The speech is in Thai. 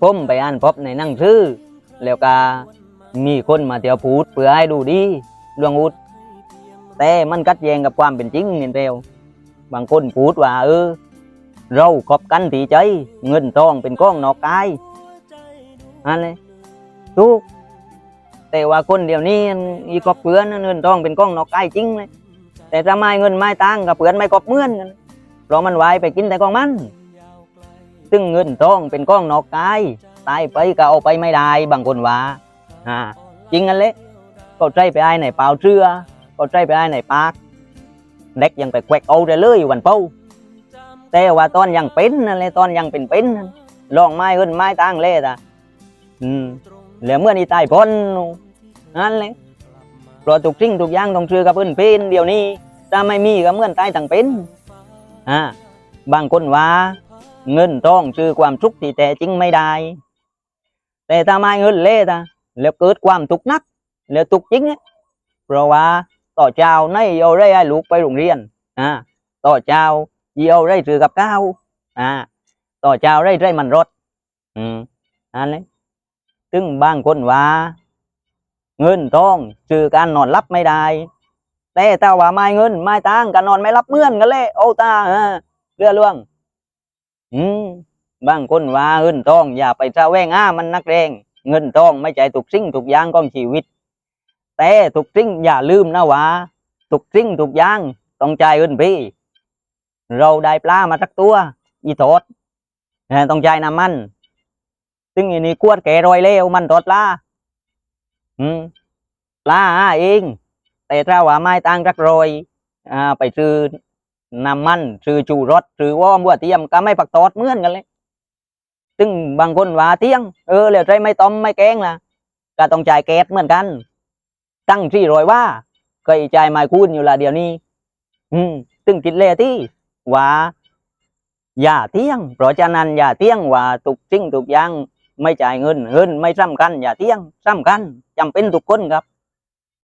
ผมไปอ่านพบในหนังสือแล้วก็มีคนมาเที่ยวพูดเพื่อให้ดูดีเรื่องอุดแต่มันกัดแย้งกับความเป็นจริงนี่เดียวบางคนพูดว่าเออเราคบกันทีใจ เงินทองเป็นก้องนอกกายอันนี้ถูกแต่ว่าคนเดียวนี้อีกอบเพื่อนเงินทองเป็นก้องนอกกายจริงเลยแต่ถ้าไม่เงินไม่ตังกับเพื่อนไม่กอบเมื่อนกันเพราะมันไวไปกินแต่ของมัน ซึ่งเงินทองเป็นก้องนอกกายตายไปก็เอาไปไม่ได้บางคนว่าอ่าจริงกันเลยก็ใจไปไอ้ไหนเปล่าเชื่อก็ใจไปไอ้ไหนปากเด็กยังไปแควกเอาได้เลยวันเป้าแต่ว่าตอนยังเป็นนั่นแหละตอนยังเป็นเป็นนั่นลองไม้ขึ้นไม้ตั้งเล่ตะอืมแล้วเมื่อนี้ตายพ้นนั่นเลยเพราะทุกสิ่งทุกอย่างต้องเชื่อกับเพื่อนเป็นเดี๋ยวนี้ถ้าไม่มีก็เหมื่อนตายทั้งเป็นอ่าบางคนว่า เงินต้องชื่อความทุกข์ที่แท้จริงไม่ได้ แต่ถ้าไม่เงินเล่ตะแล้วเกิดความทุกข์นัก แล้วทุกข์จริงเพราะว่าต่อเจ้าในเอาได้ให้ลูกไปโรงเรียนอ่าต่อเจ้าเยี่ยวได้ถือกับข้าวอ่าต่อเจ้าได้ได้มันรถอืมอันนี้ถึงบางคนว่าเงินทองชื่อการนอนรับไม่ได้แต่ถ้าว่าไม่เงินไม่ตังการนอนไม่รับเมื่อนกันเลยโอ้ตาเออเรื่อล่วง อืมบางคนว่าเงินทองอย่าไปเจ้าแวงอ้ามันนักเรงเงินทองไม่ใช่ทุกสิ่งทุกอย่างของชีวิต แต่ทุกสิ่งอย่าลืมนะว่าทุกสิ่งทุกอย่างต้องใจเงินพี่ เราได้ปลามาสักตัว อีทอ่อต้องใจน้ำมัน ซึ่งอันนี้กวดแก่รอยเล้วมันทอดปลาอืมปลาหาเอง แต่ถ้าว่าไม่ตั้งจักรอยอ่าไปซื้อ น้ำมันซื้อจูรสซื้อว่อมบัวเทียมก็ไม่ปักตอดเหมือนกันเลยซึ่งบางคนว่าเที่ยงเออแล้วใจไม่ต้มไม่แกงล่ะก็ต้องจ่ายแก๊สเหมือนกัน ตั้งที่รอยว่าเคยจ่ายไม่คูณอยู่ละเดี๋ยวนี้ อืมซึ่งคิดเลยที่ว่าอย่าเที่ยง เพราะฉะนั้นอย่าเที่ยงว่าทุกสิ่งทุกอย่างไม่จ่ายเงินเงินไม่สำคัญอย่าเที่ยงสำคัญจำเป็นทุกคนครับ